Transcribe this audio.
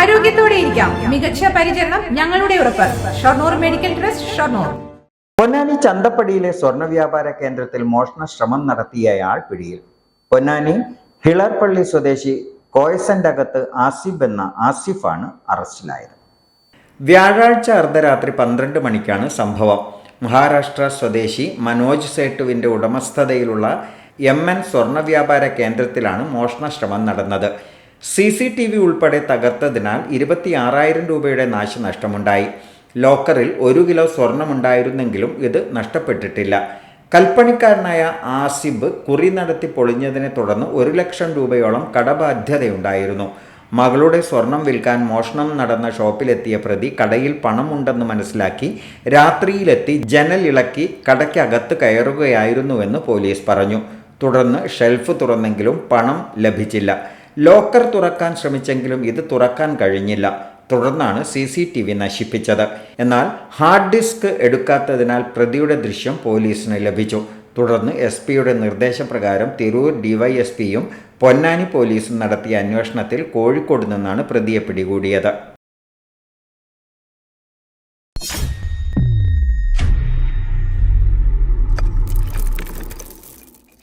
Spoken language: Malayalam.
ആരോഗ്യത്തോടെ ഇരിക്കാം. മികച്ച പരിചരണം ഞങ്ങളുടെ ഉറപ്പ്. Shoranur medical trust Shoranur. Ponnani ചന്തപ്പടിയിലെ സ്വർണ വ്യാപാര കേന്ദ്രത്തിൽ മോഷണ ശ്രമം നടത്തിയയാൾ പിടിയിൽ. പൊന്നാനി ഹിളർപ്പള്ളി സ്വദേശി കോയസന്റെ അകത്ത് ആസിഫ് എന്ന ആസിഫാണ് അറസ്റ്റിലായത്. വ്യാഴാഴ്ച അർദ്ധരാത്രി പന്ത്രണ്ട് മണിക്കാണ് സംഭവം. മഹാരാഷ്ട്ര സ്വദേശി മനോജ് സേട്ടുവിന്റെ ഉടമസ്ഥതയിലുള്ള എം എൻ സ്വർണ വ്യാപാര കേന്ദ്രത്തിലാണ് മോഷണ ശ്രമം നടന്നത്. സി സി ടി വി ഉൾപ്പെടെ തകർത്തതിനാൽ ഇരുപത്തിയാറായിരം രൂപയുടെ നാശനഷ്ടമുണ്ടായി. ലോക്കറിൽ ഒരു കിലോ സ്വർണമുണ്ടായിരുന്നെങ്കിലും ഇത് നഷ്ടപ്പെട്ടിട്ടില്ല. കൽപ്പണിക്കാരനായ ആസിബ് കുറി നടത്തി പൊളിഞ്ഞതിനെ തുടർന്ന് ഒരു ലക്ഷം രൂപയോളം കടബാധ്യതയുണ്ടായിരുന്നു. മകളുടെ സ്വർണം വിൽക്കാൻ മോഷണം നടന്ന ഷോപ്പിലെത്തിയ പ്രതി കടയിൽ പണമുണ്ടെന്ന് മനസ്സിലാക്കി രാത്രിയിലെത്തി ജനലിളക്കി കടയ്ക്കകത്ത് കയറുകയായിരുന്നുവെന്ന് പോലീസ് പറഞ്ഞു. തുടർന്ന് ഷെൽഫ് തുറന്നെങ്കിലും പണം ലഭിച്ചില്ല. ലോക്കർ തുറക്കാൻ ശ്രമിച്ചെങ്കിലും ഇത് തുറക്കാൻ കഴിഞ്ഞില്ല. തുടർന്നാണ് സി സി ടി വി നശിപ്പിച്ചത്. എന്നാൽ ഹാർഡ് ഡിസ്ക് എടുക്കാത്തതിനാൽ പ്രതിയുടെ ദൃശ്യം പോലീസിന് ലഭിച്ചു. തുടർന്ന് എസ് പിയുടെ നിർദ്ദേശപ്രകാരം തിരൂർ ഡിവൈഎസ്പിയും പൊന്നാനി പോലീസും നടത്തിയ അന്വേഷണത്തിൽ കോഴിക്കോട് നിന്നാണ് പ്രതിയെ പിടികൂടിയത്.